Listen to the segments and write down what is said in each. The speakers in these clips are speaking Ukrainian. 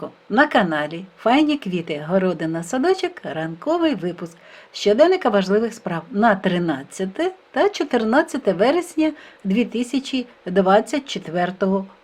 ранку на каналі Файні квіти, городина, садочок, ранковий випуск щоденника важливих справ на 13 та 14 вересня 2024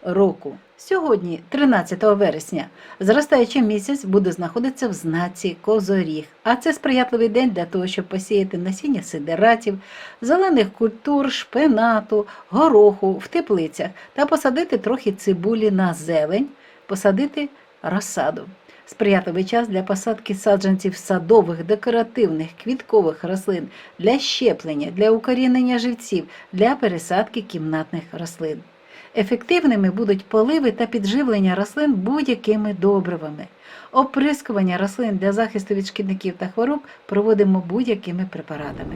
року. Сьогодні, 13 вересня, зростаючий місяць буде знаходитися в знаці Козоріг, а це сприятливий день для того, щоб посіяти насіння сидератів, зелених культур, шпинату, гороху в теплицях та посадити трохи цибулі на зелень, посадити розсаду. Сприятливий час для посадки саджанців садових, декоративних, квіткових рослин, для щеплення, для укорінення живців, для пересадки кімнатних рослин. Ефективними будуть поливи та підживлення рослин будь-якими добривами. Оприскування рослин для захисту від шкідників та хвороб проводимо будь-якими препаратами.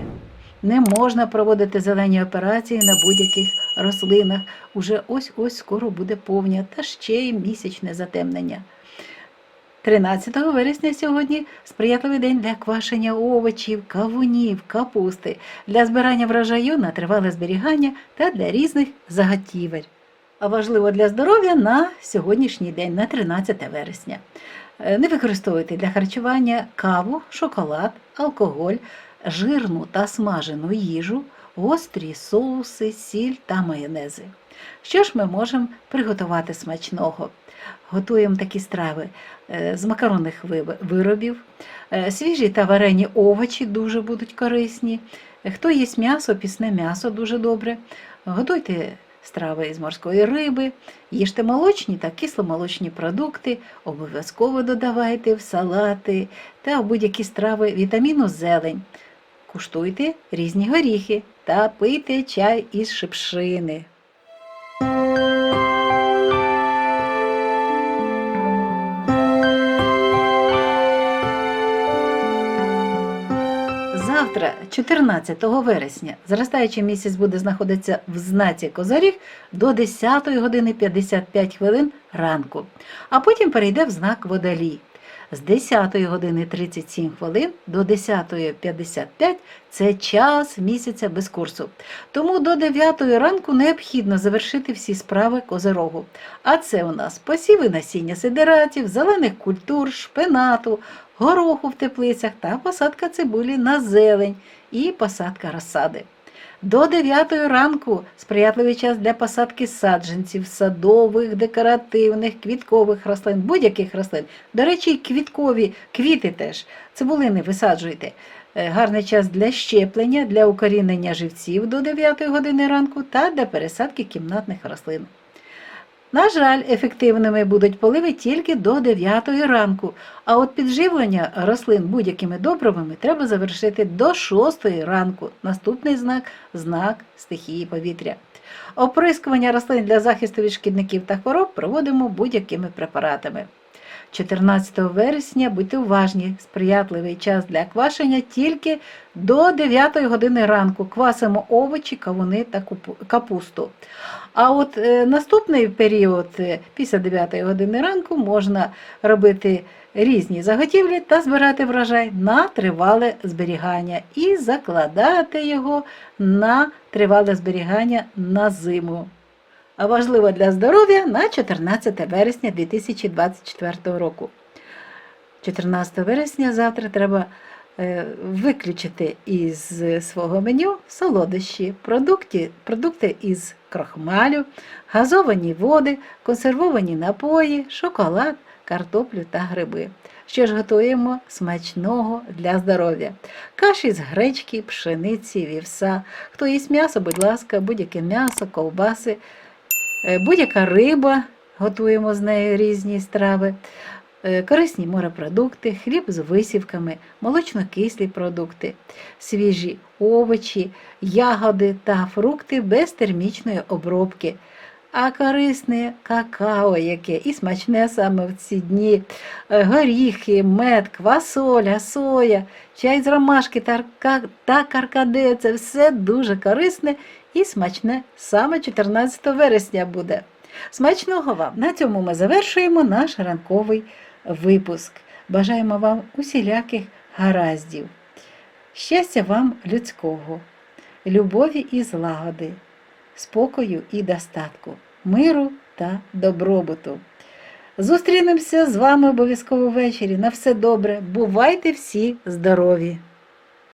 Не можна проводити зелені операції на будь-яких рослинах. Уже ось-ось скоро буде повня та ще й місячне затемнення. 13 вересня сьогодні сприятливий день для квашення овочів, кавунів, капусти, для збирання врожаю на тривале зберігання та для різних заготівель. А важливо для здоров'я на сьогоднішній день, на 13 вересня. Е, Не використовуйте для харчування каву, шоколад, алкоголь, жирну та смажену їжу, гострі соуси, сіль та майонези. Що ж ми можемо приготувати смачного? Готуємо такі страви е, з макаронних виробів, е, свіжі та варені овочі дуже будуть корисні. Хто їсть м'ясо, пісне м'ясо дуже добре. Готуйте страви із морської риби, їжте молочні та кисломолочні продукти, обов'язково додавайте в салати та в будь-які страви вітаміну зелень. Куштуйте різні горіхи та пийте чай із шипшини. Завтра, 14 вересня, зростаючий місяць буде знаходитися в знаці Козоріг до 10 години 55 хвилин ранку, а потім перейде в знак Водолій. З 10 години 37 хвилин до 10.55 це час місяця без курсу. Тому до 9 ранку необхідно завершити всі справи козирогу. А це у нас посіви насіння сидератів, зелених культур, шпинату, гороху в теплицях та посадка цибулі на зелень і посадка розсади. До 9 ранку сприятливий час для посадки саджанців, садових, декоративних, квіткових рослин, будь-яких рослин. До речі, квіткові квіти теж. Цибулини висаджуйте. Е, Гарний час для щеплення, для укорінення живців до 9 години ранку та для пересадки кімнатних рослин. На жаль, ефективними будуть поливи тільки до 9 ранку, а от підживлення рослин будь-якими добривами треба завершити до 6 ранку. Наступний знак знак стихії повітря. Оприскування рослин для захисту від шкідників та хвороб проводимо будь-якими препаратами. 14 вересня будьте уважні, сприятливий час для квашення тільки до 9 години ранку. Квасимо овочі, кавуни та капусту. А от е, наступний період е, після 9 години ранку можна робити різні заготівлі та збирати врожай на тривале зберігання і закладати його на тривале зберігання на зиму. А важливо для здоров'я на 14 вересня 2024 року. 14 вересня завтра треба е, виключити із свого меню солодощі, продукти, продукти із крохмалю, газовані води, консервовані напої, шоколад, картоплю та гриби. Що ж готуємо смачного для здоров'я? Каші з гречки, пшениці, вівса. Хто їсть м'ясо, будь ласка, будь-яке м'ясо, ковбаси, будь-яка риба, готуємо з нею різні страви, Е, корисні морепродукти, хліб з висівками, молочно-кислі продукти, свіжі овочі, ягоди та фрукти без термічної обробки. А корисне какао, яке і смачне саме в ці дні, Е, горіхи, мед, квасоля, соя, чай з ромашки та каркаде. Це все дуже корисне і смачне саме 14 вересня буде. Смачного вам! На цьому ми завершуємо наш ранковий випуск. Бажаємо вам усіляких гараздів, щастя вам людського, любові і злагоди, спокою і достатку, миру та добробуту. Зустрінемося з вами обов'язково ввечері. На все добре. Бувайте всі здорові!